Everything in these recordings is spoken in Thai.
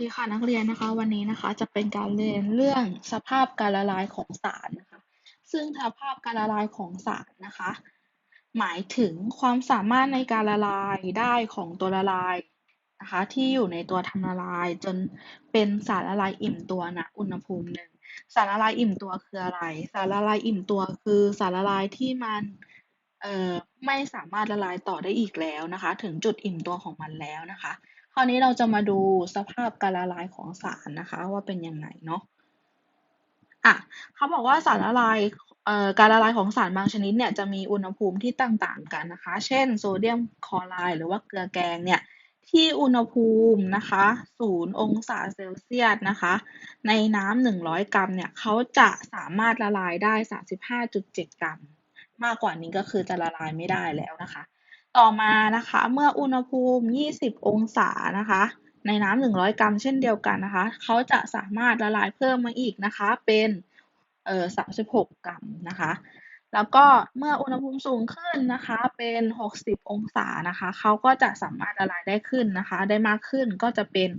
ดีค่ะนักเรียนนะคะวันนี้นะคะจะเป็นการเรียนเรื่องสภาพการละลายของสารนะคะ ซึ่งสภาพการละลายของสารนะคะ หมายถึงความสามารถในการละลายได้ของตัวละลายนะคะที่อยู่ในตัวทำละลายจนเป็นสารละลายอิ่มตัวณอุณหภูมิหนึ่งสารละลายอิ่มตัวคืออะไร สารละลายอิ่มตัวคือสารละลายที่มันเอ่อไม่สามารถละลายต่อได้อีกแล้วนะคะ ถึงจุดอิ่มตัวของมันแล้วนะคะ คราวนี้เราจะมาดูสภาพการละลายของสารนะคะ ว่าเป็นยังไงเนาะอะเขาบอกว่าสารละลายเอ่อการละลายของสารบางชนิดเนี่ยจะมีอุณหภูมิที่ต่างๆกันนะคะ เช่นโซเดียมคลอไรด์หรือว่าเกลือแกงเนี่ยที่อุณหภูมินะคะ0องศาเซลเซียสนะคะ ในน้ำ100กรัมเนี่ยเขาจะสามารถละลายได้35.7กรัม มากกว่านี้ก็คือจะละลายไม่ได้แล้วนะคะ ต่อมานะคะ เมื่ออุณหภูมิ 20 องศานะคะ ในน้ำ100 กรัมเช่นเดียวกันนะคะ เขาจะสามารถละลายเพิ่มมาอีกนะคะ เป็นเอ่อ36 กรัมนะคะ แล้วก็เมื่ออุณหภูมิสูงขึ้นนะคะ เป็น 60 องศานะคะ เขาก็จะสามารถละลายได้ขึ้นนะคะ ได้มากขึ้นก็จะเป็น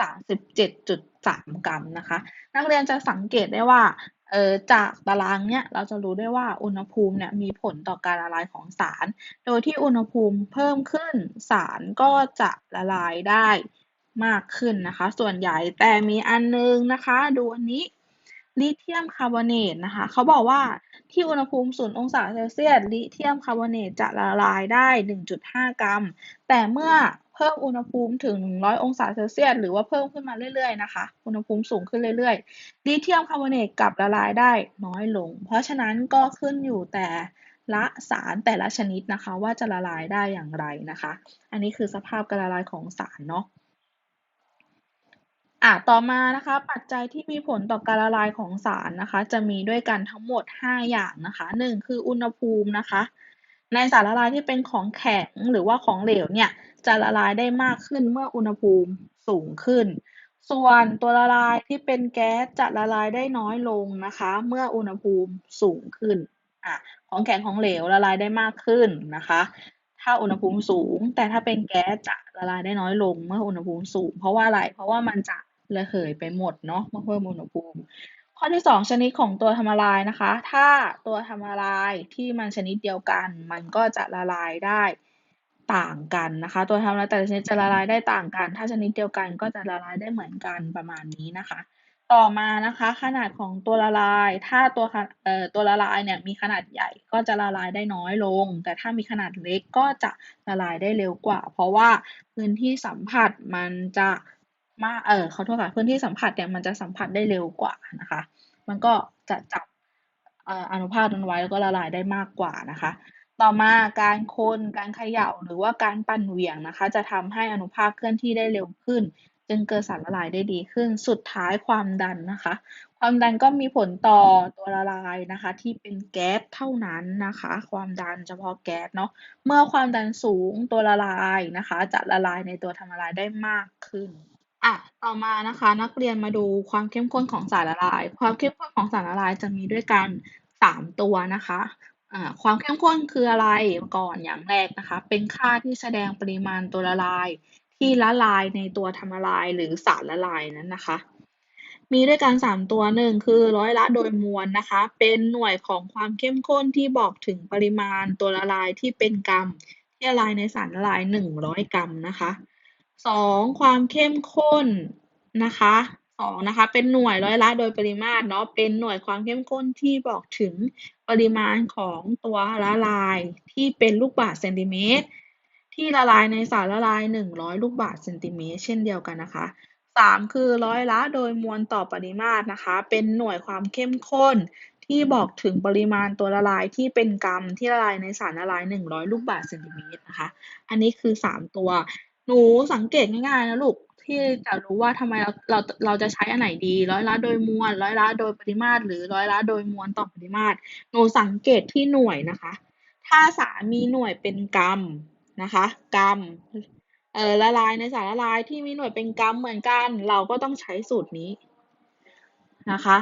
37.3 กรัมนะคะ นักเรียนจะสังเกตได้ว่า เออจากตารางเนี้ยเราจะรู้ได้ว่าอุณหภูมิเนี่ยมีผลต่อการละลายของสาร โดยที่อุณหภูมิเพิ่มขึ้นสารก็จะละลายได้มากขึ้นนะคะ ส่วนใหญ่แต่มีอันนึงนะคะ ดูอันนี้ลิเธียมคาร์บอเนตนะคะเขาบอกว่าที่อุณหภูมิ0องศาเซลเซียสลิเธียมคาร์บอเนตจะละลายได้ 1.5 กรัม แต่เมื่อ เพิ่มอุณหภูมิถึง 100 องศาเซลเซียสหรือว่าเพิ่มขึ้นมาเรื่อยๆนะคะ อุณหภูมิสูงขึ้นเรื่อยๆลิเธียมคาร์บอเนตกลับละลายได้น้อยลง เพราะฉะนั้นก็ขึ้นอยู่แต่ละสารแต่ละชนิดนะคะ ว่าจะละลายได้อย่างไรนะคะ อันนี้คือสภาพการละลายของสารเนาะอะต่อมานะคะ ปัจจัยที่มีผลต่อการละลายของสารนะคะ จะมีด้วยกันทั้งหมด 5 อย่างนะคะ 1 คืออุณหภูมินะคะ ในสารละลายที่เป็นของแข็งหรือว่าของเหลวเนี่ยจะละลายได้มากขึ้นเมื่ออุณหภูมิสูงขึ้น ส่วนตัวละลายที่เป็นแก๊สจะละลายได้น้อยลงนะคะ เมื่ออุณหภูมิสูงขึ้นอะของแข็งของเหลวละลายได้มากขึ้นนะคะ ถ้าอุณหภูมิสูง แต่ถ้าเป็นแก๊สจะละลายได้น้อยลง เมื่ออุณหภูมิสูง เพราะว่าอะไร เพราะว่ามันจะระเหยไปหมดเนาะเมื่อเพิ่มอุณหภูมิ ข้อที่ 2 ชนิดของตัวทำละลายนะคะ ถ้าตัวทำละลายที่มันชนิดเดียวกัน มันก็จะละลายได้ต่างกันนะคะ ตัวทำละลายแต่ละชนิดจะละลายได้ต่างกัน ถ้าชนิดเดียวกันก็จะละลายได้เหมือนกันประมาณนี้นะคะ ต่อมานะคะ ขนาดของตัวละลาย ถ้าตัวเอ่อตัวละลายเนี่ยมีขนาดใหญ่ก็จะละลายได้น้อยลง แต่ถ้ามีขนาดเล็กก็จะละลายได้เร็วกว่า เพราะว่าพื้นที่สัมผัสมันจะ มากเออขอโทษค่ะพื้นที่สัมผัสเนี่ยมันจะสัมผัสได้เร็วกว่านะคะ มันก็จะจับอนุภาคนั้นไว้แล้วก็ละลายได้มากกว่านะคะ ต่อมาการคนการเขย่าหรือว่าการปั่นเหวี่ยงนะคะ จะทำให้อนุภาคเคลื่อนที่ได้เร็วขึ้น จึงเกิดสารละลายได้ดีขึ้น สุดท้ายความดันนะคะ ความดันก็มีผลต่อตัวละลายนะคะ ที่เป็นแก๊สเท่านั้นนะคะ ความดันเฉพาะแก๊สเนาะเมื่อความดันสูงตัวละลายนะคะ จะละลายในตัวทำละลายได้มากขึ้น อะต่อมานะคะ นักเรียนมาดูความเข้มข้นของสารละลาย ความเข้มข้นของสารละลายจะมีด้วยกันสามตัวนะคะอ่าความเข้มข้นคืออะไรก่อนอย่างแรกนะคะ เป็นค่าที่แสดงปริมาณตัวละลาย ที่ละลายในตัวทำละลายหรือสารละลายนั้นนะคะ มีด้วยกัน 3 ตัวหนึ่งคือร้อยละโดยมวลนะคะ เป็นหน่วยของความเข้มข้นที่บอกถึงปริมาณตัวละลายที่เป็นกรัมที่ละลายในสารละลาย 100 กรัมนะคะ สองความเข้มข้นนะคะสองนะคะ เป็นหน่วยร้อยละโดยปริมาตรเนาะเป็นหน่วยความเข้มข้นที่บอกถึงปริมาณของตัวละลายที่เป็นลูกบาศก์เซนติเมตรที่ละลายในสารละลาย 100 ลูกบาศก์เซนติเมตรเช่นเดียวกันนะคะสามคือร้อยละโดยมวลต่อปริมาตรนะคะ เป็นหน่วยความเข้มข้นที่บอกถึงปริมาณตัวละลายที่เป็นกรัมที่ละลายในสารละลาย 100 ลูกบาศก์เซนติเมตรนะคะ อันนี้คือ 3 ตัว หนูสังเกตง่ายๆนะลูกที่จะรู้ว่าทำไมเราเราเราจะใช้อันไหนดี ร้อยละโดยมวลร้อยละโดยปริมาตร หรือร้อยละโดยมวลต่อปริมาตรหนูสังเกตที่หน่วยนะคะ ถ้าสารมีหน่วยเป็นกรัมนะคะ กรัมเอ่อละลายในสารละลายที่มีหน่วยเป็นกรัมเหมือนกัน เราก็ต้องใช้สูตรนี้นะคะ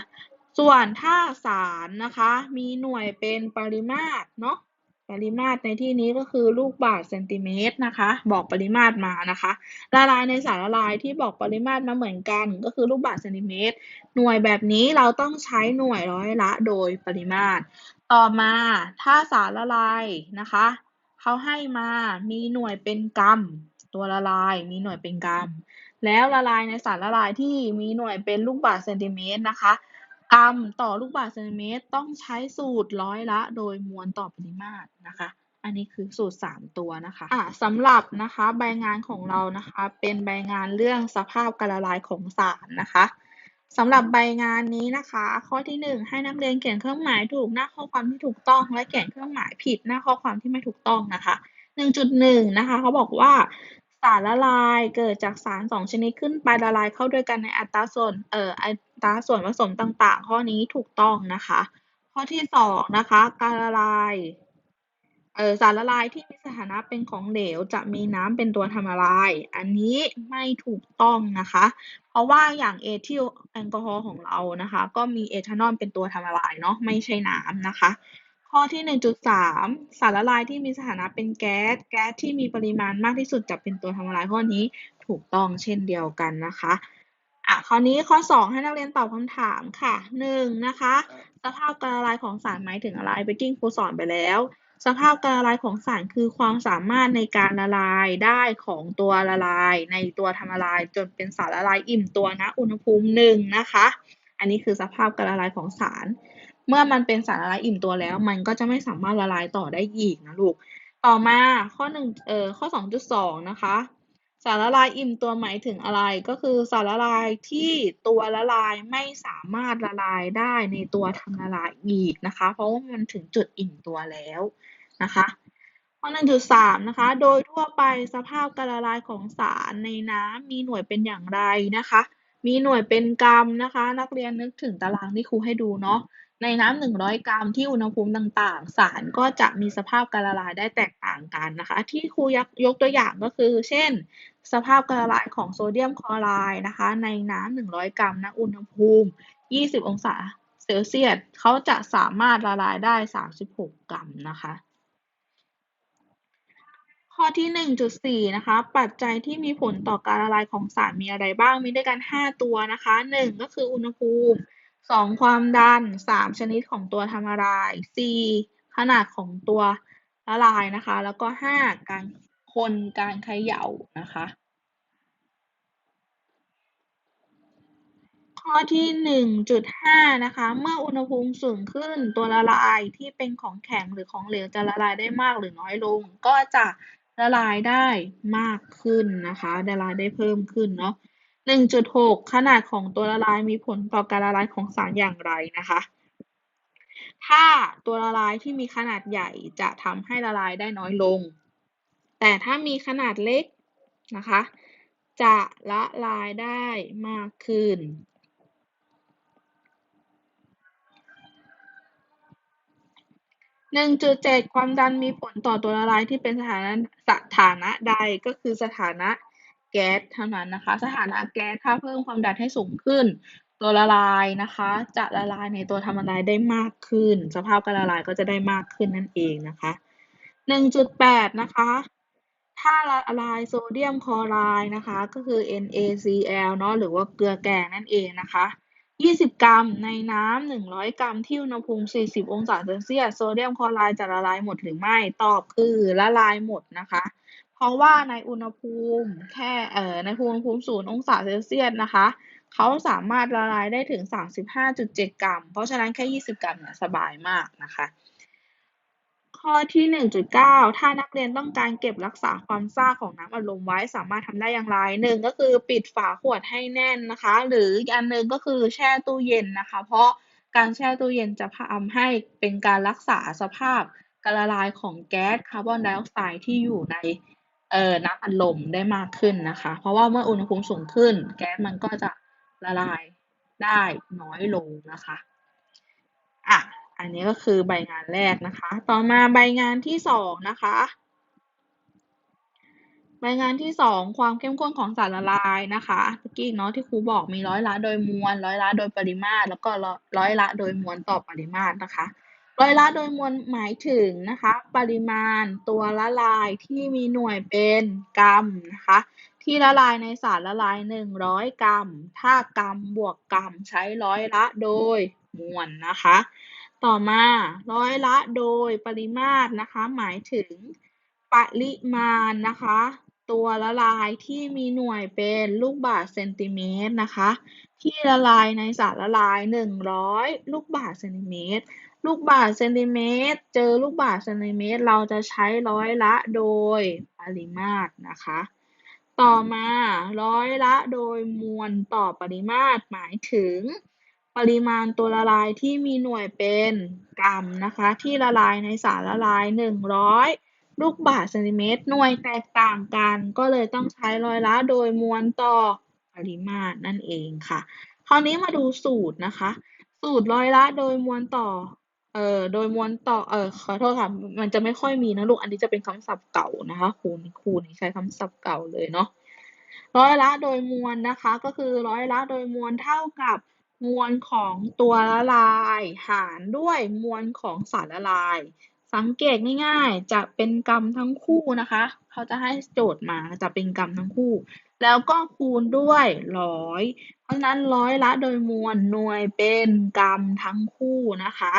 ส่วนถ้าสารนะคะมีหน่วยเป็นปริมาตรเนาะ ปริมาตรในที่นี้ก็คือลูกบาศก์เซนติเมตรนะคะ บอกปริมาตรมานะคะ ละลายในสารละลายที่บอกปริมาตรมาเหมือนกัน ก็คือลูกบาศก์เซนติเมตร หน่วยแบบนี้เราต้องใช้หน่วยร้อยละโดยปริมาตร ต่อมาถ้าสารละลายนะคะเขาให้มามีหน่วยเป็นกรัม ตัวละลายมีหน่วยเป็นกรัม แล้วละลายในสารละลายที่มีหน่วยเป็นลูกบาศก์เซนติเมตรนะคะ กรัมต่อลูกบาศก์เซนติเมตร ต้องใช้สูตรร้อยละ โดยมวลต่อปริมาตรนะคะ อันนี้คือสูตร 3 ตัวนะคะอะสำหรับนะคะใบงานของเรานะคะ เป็นใบงานเรื่องสภาพการละลายของสารนะคะสำหรับใบงานนี้นะคะ ข้อที่ 1 ให้นักเรียนเขียนเครื่องหมายถูกหน้าข้อความที่ถูกต้อง และเขียนเครื่องหมายผิดหน้าข้อความที่ไม่ถูกต้องนะคะ 1.1 นะคะเขาบอกว่า สารละลายเกิดจากสารสองชนิดขึ้นไปละลายเข้าด้วยกันในอัตราส่วนเอ่ออัตราส่วนผสมต่างๆ ข้อนี้ถูกต้องนะคะ ข้อที่สองนะคะการละลายเอ่อสารละลายที่มีสถานะเป็นของเหลวจะมีน้ำเป็นตัวทำละลาย อันนี้ไม่ถูกต้องนะคะ เพราะว่าอย่างเอทิลแอลกอฮอล์ของเรานะคะ ก็มีเอทานอลเป็นตัวทำละลายเนาะไม่ใช่น้ำนะคะ ข้อที่ 1.3 สารละลายที่มีสถานะเป็นแก๊ส แก๊สที่มีปริมาณมากที่สุดจะเป็นตัวทำละลายข้อนี้ถูกต้องเช่นเดียวกันนะคะอะคราวนี้ข้อ 2 ให้นักเรียนตอบคำถามค่ะ 1. นะคะ สภาพการละลายของสารหมายถึงอะไรเบกกิ้งครูสอนไปแล้ว สภาพการละลายของสารคือความสามารถในการละลายได้ของตัวละลาย ในตัวทำละลายจนเป็นสารละลายอิ่มตัวณอุณหภูมิหนึ่งนะคะ อันนี้คือสภาพการละลายของสาร เมื่อมันเป็นสารละลายอิ่มตัวแล้ว มันก็จะไม่สามารถละลายต่อได้อีกนะลูก ต่อมาข้อหนึ่งเอ่อข้อ 2.2 นะคะ สารละลายอิ่มตัวหมายถึงอะไร ก็คือสารละลายที่ตัวละลายไม่สามารถละลายได้ในตัวทำละลายอีกนะคะ เพราะว่ามันถึงจุดอิ่มตัวแล้วนะคะข้อ1.3 นะคะ โดยทั่วไปสภาพการละลายของสารในน้ำมีหน่วยเป็นอย่างไรนะคะ มีหน่วยเป็นกรัมนะคะ นักเรียนนึกถึงตารางที่ครูให้ดูเนาะ ในน้ำ100กรัมที่อุณหภูมิต่างๆ สารก็จะมีสภาพการละลายได้แตกต่างกันนะคะ ที่ครูยกยกตัวอย่างก็คือ เช่น สภาพการละลายของโซเดียมคลอไรด์นะคะ ในน้ำ100กรัมณอุณหภูมิ 20 องศาเซลเซียสเขาจะสามารถละลายได้ 36 กรัมนะคะ ข้อที่ 1.4 นะคะ ปัจจัยที่มีผลต่อการละลายของสารมีอะไรบ้างมีด้วยกัน 5 ตัวนะคะ 1 ก็คืออุณหภูมิ 2ความดัน3ชนิดของตัวทำละลาย4ขนาดของตัวละลายนะคะ แล้วก็5การคนการเขย่านะคะ ข้อที่1.5นะคะ เมื่ออุณหภูมิสูงขึ้นตัวละลายที่เป็นของแข็งหรือของเหลวจะละลายได้มากหรือน้อยลง ก็จะละลายได้มากขึ้นนะคะละลายได้เพิ่มขึ้นเนาะ 1.6ขนาดของตัวละลายมีผลต่อการละลายของสารอย่างไรนะคะ ถ้าตัวละลายที่มีขนาดใหญ่จะทำให้ละลายได้น้อยลง แต่ถ้ามีขนาดเล็กนะคะ จะละลายได้มากขึ้น1.7ความดันมีผลต่อตัวละลายที่เป็นสถานะสถานะใดก็คือสถานะ แก๊สเท่านั้นนะคะ สถานะแก๊สถ้าเพิ่มความดันให้สูงขึ้น ตัวละลายนะคะ จะละลายในตัวทำละลายได้มากขึ้น สภาพการละลายก็จะได้มากขึ้นนั่นเองนะคะ1.8 นะคะถ้าละลายโซเดียมคลอไรด์นะคะ ก็คือ NaCl เนาะหรือว่าเกลือแกงนั่นเองนะคะ 20 กรัมในน้ำ 100 กรัมที่อุณหภูมิ 40 องศาเซลเซียส โซเดียมคลอไรด์จะละลายหมดหรือไม่ ตอบคือละลายหมดนะคะ เพราะว่าในอุณหภูมิแค่เอ่อในอุณหภูมิ0องศาเซลเซียสนะคะเขาสามารถละลายได้ถึง 35.7 กรัม เพราะฉะนั้นแค่ 20 กรัมเนี่ยสบายมากนะคะ ข้อที่ 1.9 ถ้านักเรียนต้องการเก็บรักษาความซ่าของน้ำอัดลมไว้สามารถทำได้อย่างไรหนึ่งก็คือปิดฝาขวดให้แน่นนะคะ หรืออีกอันหนึ่งก็คือแช่ตู้เย็นนะคะ เพราะการแช่ตู้เย็นจะทำให้เป็นการรักษาสภาพการละลายของแก๊สคาร์บอนไดออกไซด์ที่อยู่ใน เอ่อน้ำอัดลมได้มากขึ้นนะคะ เพราะว่าเมื่ออุณหภูมิสูงขึ้น แก๊สมันก็จะละลายได้น้อยลงนะคะอะอันนี้ก็คือใบงานแรกนะคะ ต่อมาใบงานที่สองนะคะ ใบงานที่สองความเข้มข้นของสารละลายนะคะเมื่อกี้เนาะที่ครูบอกมีร้อยละโดยมวลร้อยละโดยปริมาตร แล้วก็ร้อยละโดยมวลต่อปริมาตรนะคะ ร้อยละโดยมวลหมายถึงนะคะ ปริมาณตัวละลายที่มีหน่วยเป็นกรัมนะคะ ที่ละลายในสารละลาย 100 กรัม ถ้ากรัมบวกกรัมใช้ร้อยละโดยมวลนะคะ ต่อมาร้อยละโดยปริมาตรนะคะ หมายถึงปริมาณนะคะ ตัวละลายที่มีหน่วยเป็นลูกบาศก์เซนติเมตรนะคะ ที่ละลายในสารละลาย 100 ลูกบาศก์เซนติเมตร ลูกบาศก์เซนติเมตร เจอลูกบาศก์เซนติเมตร เราจะใช้ร้อยละโดยปริมาตรนะคะ ต่อมาร้อยละโดยมวลต่อปริมาตร หมายถึง ปริมาณตัวละลายที่มีหน่วยเป็นกรัมนะคะ ที่ละลายในสารละลาย 100 ลูกบาศก์เซนติเมตร หน่วยแตกต่างกัน ก็เลยต้องใช้ร้อยละโดยมวลต่อปริมาตรนั่นเองค่ะ คราวนี้มาดูสูตรนะคะ สูตรร้อยละโดยมวลต่อ เอ่อโดยมวลต่อเอ่อขอโทษค่ะมันจะไม่ค่อยมีนะลูกอันนี้จะเป็นคำศัพท์เก่านะคะครูครูนี่ใช้คำศัพท์เก่าเลยเนาะร้อยละโดยมวลนะคะ ก็คือร้อยละโดยมวลเท่ากับมวลของตัวละลาย หารด้วยมวลของสารละลาย สังเกตง่ายๆจะเป็นกรรมทั้งคู่นะคะเขาจะให้โจทย์มาจะเป็นกรรมทั้งคู่ แล้วก็คูณด้วยร้อยเพราะฉะนั้นร้อยละโดยมวลหน่วยเป็นกรรมทั้งคู่นะคะ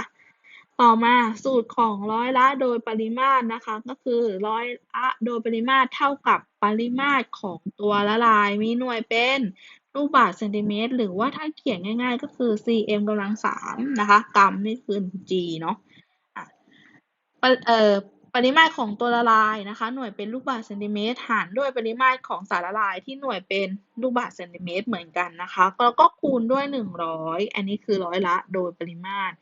ต่อมาสูตรของร้อยละโดยปริมาตรนะคะ ก็คือร้อยละโดยปริมาตรเท่ากับปริมาตรของตัวละลาย มีหน่วยเป็นลูกบาศก์เซนติเมตร หรือว่าถ้าเขียนง่าย ๆ ก็คือ cm กำลังสามนะคะกรัมนี่คือ g เนาะะปริเอ่อปริมาตรของตัวละลายนะคะ หน่วยเป็นลูกบาศก์เซนติเมตรหารด้วยปริมาตรของสารละลายที่หน่วยเป็นลูกบาศก์เซนติเมตรเหมือนกันนะคะแล้วก็คูณด้วย 100 อันนี้คือร้อยละโดยปริมาตร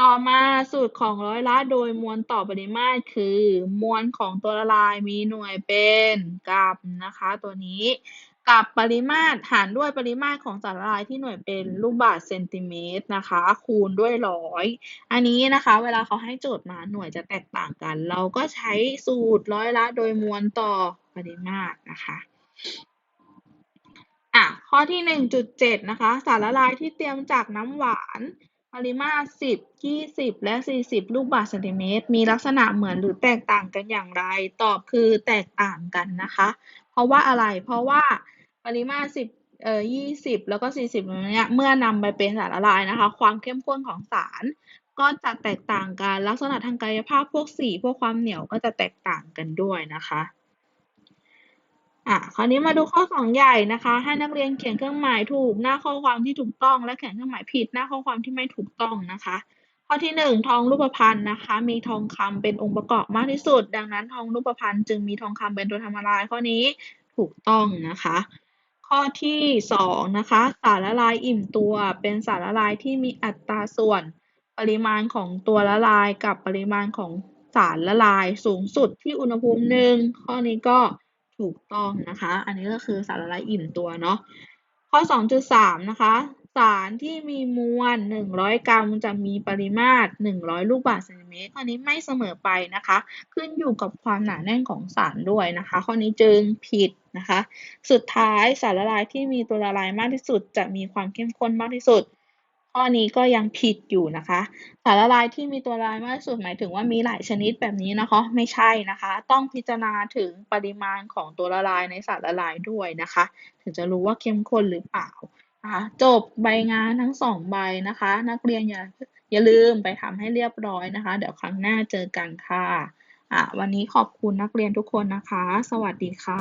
ต่อมาสูตรของร้อยละโดยมวลต่อปริมาตรคือ มวลของตัวละลายมีหน่วยเป็นกรัมนะคะ ตัวนี้กับปริมาตรหารด้วยปริมาตรของสารละลายที่หน่วยเป็นลูกบาศก์เซนติเมตรนะคะ คูณด้วยร้อยอันนี้นะคะ เวลาเขาให้โจทย์มาหน่วยจะแตกต่างกัน เราก็ใช้สูตรร้อยละโดยมวลต่อปริมาตรนะคะอะข้อที่ 1.7 นะคะ สารละลายที่เตรียมจากน้ำหวาน ปริมาตร10 20และ40ลูกบาศก์เซนติเมตร มีลักษณะเหมือนหรือแตกต่างกันอย่างไร ตอบคือแตกต่างกันนะคะ เพราะว่าอะไร เพราะว่าปริมาตร10เอ่อ20แล้วก็40ตรงเนี้ยเมื่อนำไปเป็นสารละลายนะคะ ความเข้มข้นของสาร ก็จะแตกต่างกัน ลักษณะทางกายภาพพวกสี พวกความเหนียวก็จะแตกต่างกันด้วยนะคะ อะคราวนี้มาดูข้อ2ใหญ่นะคะ ให้นักเรียนเขียนเครื่องหมายถูกหน้าข้อความที่ถูกต้อง และเขียนเครื่องหมายผิดหน้าข้อความที่ไม่ถูกต้องนะคะ ข้อที่1ทองรูปพรรณนะคะ มีทองคำเป็นองค์ประกอบมากที่สุด ดังนั้นทองรูปพรรณจึงมีทองคำเป็นตัวทำละลายข้อนี้ถูกต้องนะคะ ข้อที่2นะคะ สารละลายอิ่มตัว เป็นสารละลายที่มีอัตราส่วน ปริมาณของตัวละลายกับปริมาณของสารละลายสูงสุดที่อุณหภูมิหนึ่งข้อนี้ก็ ถูกต้องนะคะ อันนี้ก็คือสารละลายอิ่มตัวเนาะ ข้อ 2.3 นะคะ สารที่มีมวล 100 กรัมจะมีปริมาตร 100 ลูกบาศก์เซนติเมตร ข้อนี้ไม่เสมอไปนะคะ ขึ้นอยู่กับความหนาแน่นของสารด้วยนะคะ ข้อนี้จึงผิดนะคะ สุดท้ายสารละลายที่มีตัวละลายมากที่สุด จะมีความเข้มข้นมากที่สุด ข้อนี้ก็ยังผิดอยู่นะคะ สารละลายที่มีตัวละลายมากที่สุดหมายถึงว่ามีหลายชนิดแบบนี้นะคะ ไม่ใช่นะคะ ต้องพิจารณาถึงปริมาณของตัวละลายในสารละลายด้วยนะคะ ถึงจะรู้ว่าเข้มข้นหรือเปล่านะคะจบใบงานทั้งสองใบนะคะ นักเรียนอย่าอย่าลืมไปทำให้เรียบร้อยนะคะ เดี๋ยวครั้งหน้าเจอกันค่ะอะ วันนี้ขอบคุณนักเรียนทุกคนนะคะ สวัสดีค่ะ